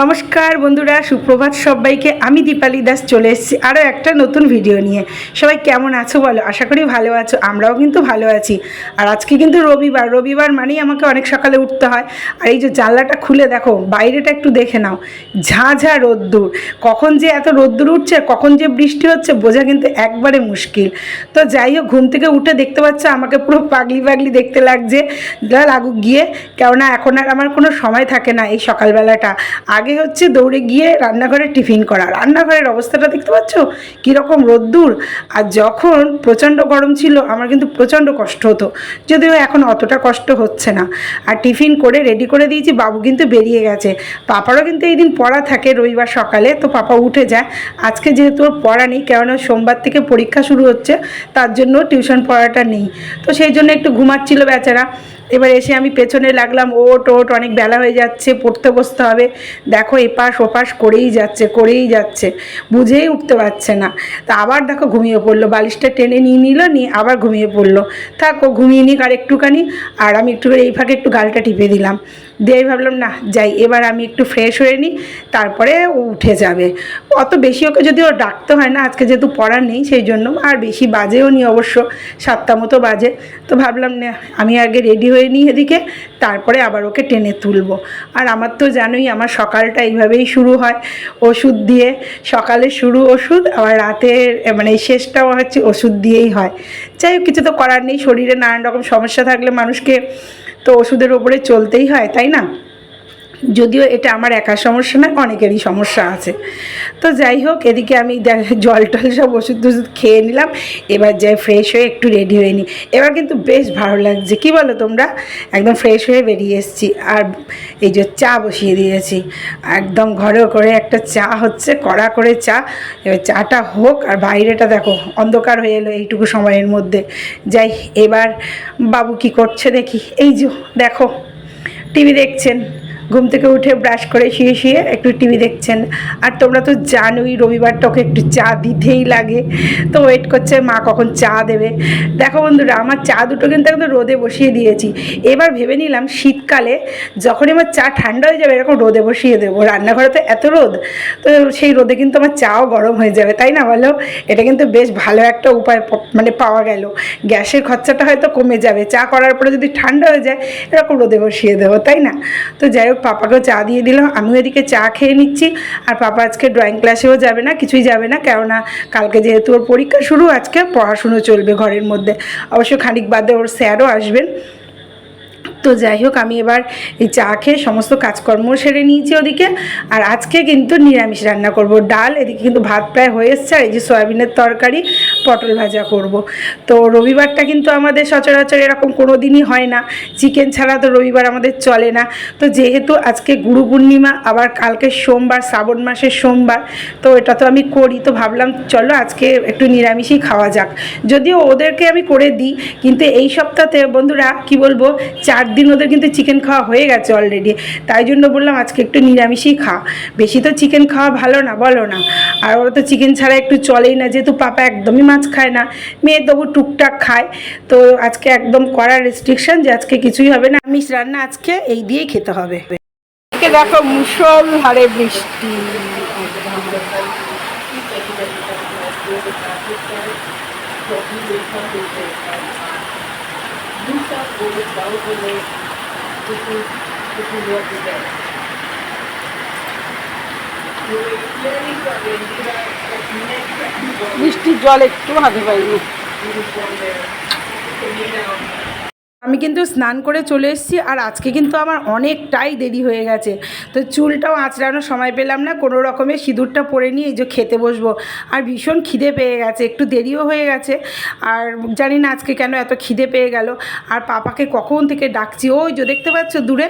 নমস্কার বন্ধুরা, সুপ্রভাত সবাইকে। আমি দীপালি দাস, চলে এসেছি আরও একটা নতুন ভিডিও নিয়ে। সবাই কেমন আছো বলো? আশা করি ভালো আছো, আমরাও কিন্তু ভালো আছি। আর আজকে কিন্তু রবিবার রবিবার মানেই আমাকে অনেক সকালে উঠতে হয়। আর এই যে জানলাটা খুলে দেখো, বাইরেটা একটু দেখে নাও। ঝাঁঝা রোদ্দুর। কখন যে এত রোদ্দুর উঠছে, কখন যে বৃষ্টি হচ্ছে, বোঝা কিন্তু একবারে মুশকিল। তো যাই হোক, ঘুম থেকে উঠে দেখতে পাচ্ছ, আমাকে পুরো পাগলি পাগলি দেখতে লাগছে। লাগুক গিয়ে, কেননা এখন আর আমার কোনো সময় থাকে না এই সকালবেলাটা। আগে হচ্ছে দৌড়ে গিয়ে রান্নাঘরে টিফিন করা। রান্নাঘরের অবস্থাটা দেখতে পাচ্ছ? কীরকম রোদ্দুর। আর যখন প্রচণ্ড গরম ছিল, আমার কিন্তু প্রচণ্ড কষ্ট হতো। যদিও এখন অতটা কষ্ট হচ্ছে না। আর টিফিন করে রেডি করে দিয়েছি, বাবু কিন্তু বেরিয়ে গেছে। পাপারও কিন্তু এই দিন পড়া থাকে রবিবার সকালে, তো পাপা উঠে যায়। আজকে যেহেতু ওর পড়া নেই, কেননা সোমবার থেকে পরীক্ষা শুরু হচ্ছে, তার জন্য টিউশন পড়াটা নেই। তো সেই জন্য একটু ঘুমাচ্ছিল বেচারা। এবার এসে আমি পেছনে লাগলাম, ওট ওট, অনেক বেলা হয়ে যাচ্ছে, পড়তে বসতে হবে। দেখো, এপাশ ওপাশ করেই যাচ্ছে করেই যাচ্ছে, বুঝেই উঠতে পারছে না। তা আবার দেখো ঘুমিয়ে পড়ল, বালিশটা টেনে নিয়ে নিল, নিয়ে আবার ঘুমিয়ে পড়ল। থাক, ও ঘুমিয়ে নিক আর একটুখানি, আর আমি একটু এই ফাঁকে একটু গালটা টিপে দিলাম। দিয়ে ভাবলাম, না, যাই, এবার আমি একটু ফ্রেশ হয়ে নিই তারপরে ও উঠে যাবে। অত বেশি ওকে যদি ও ডাকতে হয় না, আজকে যেহেতু পড়া নেই সেই জন্য আর বেশি বাজেও নি অবশ্য, সাতটা মতো বাজে। তো ভাবলাম, না, আমি আগে রেডি হয়ে নিই এদিকে, তারপরে আবার ওকে টেনে তুলবো। আর আমার তো জানোই, আমার সকালটা এইভাবেই শুরু হয় ওষুধ দিয়ে। সকালে শুরু ওষুধ, আবার রাতের মানে শেষটাও হচ্ছে ওষুধ দিয়েই হয়। যাই হোক, কিছু তো করার নেই, শরীরে নানান রকম সমস্যা থাকলে মানুষকে তো ওষুধের ওপরে চলতেই হয় তাই না? যদিও এটা আমার একার সমস্যা না, অনেকেরই সমস্যা আছে। তো যাই হোক, এদিকে আমি জল টল সব ওষুধ টষুধ খেয়ে নিলাম, এবার যাই ফ্রেশ হয়ে একটু রেডি হয়ে নিই। এবার কিন্তু বেশ ভালো লাগছে, কি বলো তোমরা? একদম ফ্রেশ হয়ে বেরিয়ে এসেছি, আর এই যে চা বসিয়ে দিয়েছি। একদম ঘরে করে একটা চা হচ্ছে, কড়া করে চা। এবার চাটা হোক, আর বাইরেটা দেখো, অন্ধকার হয়ে এলো এইটুকু সময়ের মধ্যে। যাই, এবার বাবু কি করছে দেখি। এই যে, দেখো, টিভি দেখছেন। ঘুম থেকে উঠে ব্রাশ করে শুয়ে শুয়ে একটু টিভি দেখছেন। আর তোমরা তো জানোই রবিবারটা ওকে একটু চা দিতেই লাগে। তো ওয়েট করছে, মা কখন চা দেবে? দেখো বন্ধুরা, আমার চা দুটো কিন্তু একদম রোদে বসিয়ে দিয়েছি। এবার ভেবে নিলাম শীতকালে যখনই আমার চা ঠান্ডা হয়ে যাবে, এরকম রোদে বসিয়ে দেবো। রান্নাঘরে তো এত রোদ, তো সেই রোদে কিন্তু আমার চাও গরম হয়ে যাবে। তাই না বলো? এটা কিন্তু বেশ ভালো একটা উপায় মানে পাওয়া গেল। গ্যাসের খরচাটা হয়তো কমে যাবে। চা করার পরে যদি ঠান্ডা হয়ে যায়, এরকম রোদে বসিয়ে দেবো। তাই না? তো যাই হোক পাপাকেও চা দিয়ে দিলাম, আমিও এদিকে চা খেয়ে নিচ্ছি। আর পাপা আজকে ড্রয়িং ক্লাসেও যাবে না, কিছুই যাবে না, কেননা কালকে যেহেতু ওর পরীক্ষা শুরু, আজকে পড়াশুনো চলবে ঘরের মধ্যে। অবশ্য খানিক বাদে ওর স্যারও আসবেন। তো যাই হোক, আমি এবার এই চা খেয়ে সমস্ত কাজকর্ম সেরে নিয়েছি ওদিকে। আর আজকে কিন্তু নিরামিষ রান্না করব। ডাল, এদিকে কিন্তু ভাত প্রায় হয়ে এসছে। আর এই যে সয়াবিনের তরকারি, পটল ভাজা করব। তো রবিবারটা কিন্তু আমাদের সচরাচর এরকম কোনো দিনই হয় না। চিকেন ছাড়া তো রবিবার আমাদের চলে না। তো যেহেতু আজকে গুরু পূর্ণিমা, আবার কালকে সোমবার, শ্রাবণ মাসের সোমবার, তো এটা তো আমি করি। তো ভাবলাম, চলো আজকে একটু নিরামিষই খাওয়া যাক। যদিও ওদেরকে আমি করে দিই, কিন্তু এই সপ্তাহে বন্ধুরা, কি বলব, চার দিন ওদের কিন্তু চিকেন খাওয়া হয়ে গেছে অলরেডি তাই জন্য বললাম আজকে একটু নিরামিষই খা। বেশি তো চিকেন খাওয়া ভালো না, বলো না। আর ওরা তো চিকেন ছাড়া একটু চলেই না, যেহেতু পাপা একদমই মাছ খায় না। মেয়ে তবু টুকটাক খায়। তো আজকে একদম কড়া রেস্ট্রিকশন যে আজকে কিছুই হবে না। আমিষ রান্না আজকে এই দিয়েই খেতে হবে। দেখো মুসল হারে বৃষ্টি বৃষ্টির জল একটু হাতে পাইনি আমি কিন্তু স্নান করে চলে এসেছি আর আজকে কিন্তু আমার অনেকটাই দেরি হয়ে গেছে। তো চুলটাও আঁচড়ানোর সময় পেলাম না, কোনো রকমের সিঁদুরটা পরে নিয়ে এই যে খেতে বসবো। আর ভীষণ খিদে পেয়ে গেছে, একটু দেরিও হয়ে গেছে। আর জানি না আজকে কেন এত খিদে পেয়ে গেল। আর পাপাকে কখন থেকে ডাকছি? ওই যে দেখতে পাচ্ছ দূরে।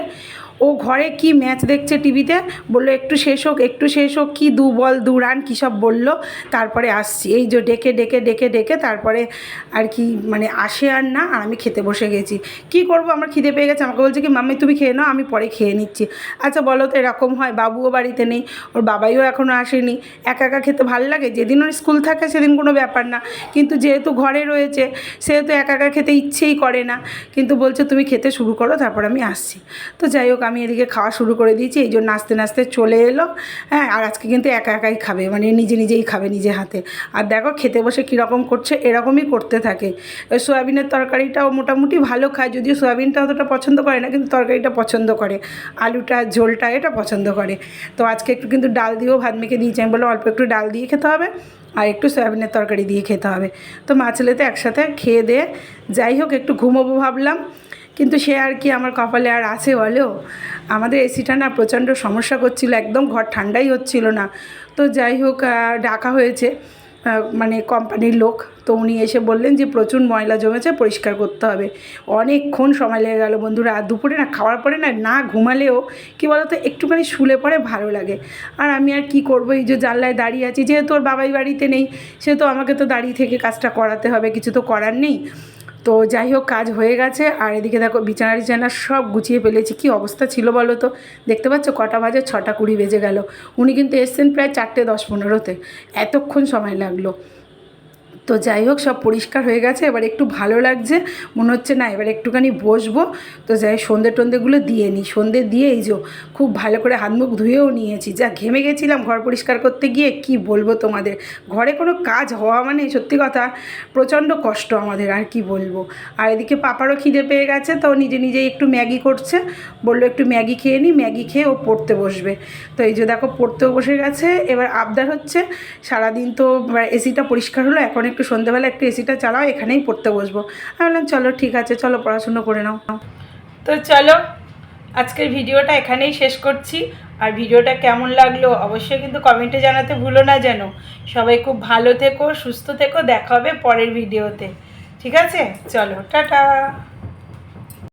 ও ঘরে কি ম্যাচ দেখছে টিভিতে? বলল, একটু শেষ হোক, একটু শেষ হোক, কী দু বল, দু রান কী সব বলল। তারপরে আসছি। এই যে ডেকে ডেকে ডেকে ডেকে তারপরে আর কি মানে আসে আর না, আর আমি খেতে বসে গেছি। কি করব? আমার খিদে পেয়ে গেছে। আমাকে বলছে কি, মাম্মি, তুমি খেয়ে নাও, আমি পরে খেয়ে নিচ্ছি। আচ্ছা বলো তো, এরকম হয়? বাবুও বাড়িতে নেই, ওর বাবাইও এখনও আসেনি। একা একা খেতে ভালো লাগে? যেদিন ওর স্কুল থাকে, সেদিন কোনো ব্যাপার না। কিন্তু যেহেতু ঘরে রয়েছে, সেহেতু একা একা খেতে ইচ্ছেই করে না। কিন্তু বলছে, তুমি খেতে শুরু করো, তারপর আমি আসছি। তো যাই হোক, আমি আমি এদিকে খাওয়া শুরু করে দিয়েছি, এই জন্য আস্তে আস্তে চলে এলো। হ্যাঁ আর আজকে কিন্তু একা একাই খাবে মানে নিজে নিজেই খাবে নিজে হাতে। আর দেখো খেতে বসে কীরকম করছে, এরকমই করতে থাকে। সয়াবিনের তরকারিটাও মোটামুটি ভালো খায়, যদিও সোয়াবিনটা অতটা পছন্দ করে না, কিন্তু তরকারিটা পছন্দ করে। আলুটা, ঝোলটা এটা পছন্দ করে। তো আজকে একটু কিন্তু ডাল দিয়েও ভাত মেখে দিয়েছি, আমি বললাম অল্প একটু ডাল দিয়ে খেতে হবে, আর একটু সয়াবিনের তরকারি দিয়ে খেতে হবে। তো মা ছেলেতে একসাথে খেয়ে দিয়ে যাই হোক একটু ঘুমোবো ভাবলাম। কিন্তু সে আর কি আমার কপালে আর আছে বলো আমাদের এসিটা না প্রচণ্ড সমস্যা করছিল, একদম ঘর ঠান্ডাই হচ্ছিল না। তো যাই হোক ডাকা হয়েছে মানে কোম্পানির লোক। তো উনি এসে বললেন যে, প্রচুর ময়লা জমেছে, পরিষ্কার করতে হবে। অনেকক্ষণ সময় লেগে গেল বন্ধুরা। আর দুপুরে না, খাওয়ার পরে না না ঘুমালেও কী বলতো, একটুখানি শুলে পরে ভালো লাগে। আর আমি আর কি করব? এই যে জানলায় দাঁড়িয়ে আছি, যেহেতু ওর বাবাই বাড়িতে নেই সেহেতু আমাকে তো দাঁড়িয়ে থেকে কাজটা করাতে হবে, কিছু তো করার নেই। তো যাই হোক, কাজ হয়ে গেছে। আর এদিকে দেখো, বিছানা টিছানা সব গুছিয়ে ফেলেছি। কি অবস্থা ছিল বলো তো? দেখতে পাচ্ছ, কটা বাজে, ছটা কুড়ি বেজে গেল। উনি কিন্তু এসছেন প্রায় চারটে দশ পনেরোতে। এতক্ষণ সময় লাগল। তো যাই হোক, সব পরিষ্কার হয়ে গেছে। এবার একটু ভালো লাগছে, মনে হচ্ছে না, এবার একটুখানি বসবো। তো যাই, সন্ধে টন্ধেগুলো দিয়ে নিই। সন্ধে দিয়ে এই যে খুব ভালো করে হাত মুখ ধুয়েও নিয়েছি। যা ঘেমে গেছিলাম ঘর পরিষ্কার করতে গিয়ে, কি বলব তোমাদের? ঘরে কোনো কাজ হওয়া মানে সত্যি কথা, প্রচণ্ড কষ্ট আমাদের, আর কি বলব? আর এদিকে পাপারও খিদে পেয়ে গেছে, তো নিজে নিজেই একটু ম্যাগি করছে। বলল একটু ম্যাগি খেয়ে নিই, ম্যাগি খেয়ে ও পড়তে বসবে। তো এই যে দেখো, পড়তেও বসে গেছে। এবার আবদার হচ্ছে, সারাদিন তো এসিটা পরিষ্কার হলো, এখন একটু সন্ধ্যেবেলা একটু এসিটা চালাও, এখানেই পড়তে বসবো। আমি বললাম, চলো, ঠিক আছে, চলো, পড়াশুনো করে নাও। তো চলো, আজকের ভিডিওটা এখানেই শেষ করছি। আর ভিডিওটা কেমন লাগল অবশ্যই কিন্তু কমেন্টে জানাতে ভুলো না যেন। সবাই খুব ভালো থেকো, সুস্থ থেকো, দেখা হবে পরের ভিডিওতে। ঠিক আছে? চলো, টাটা।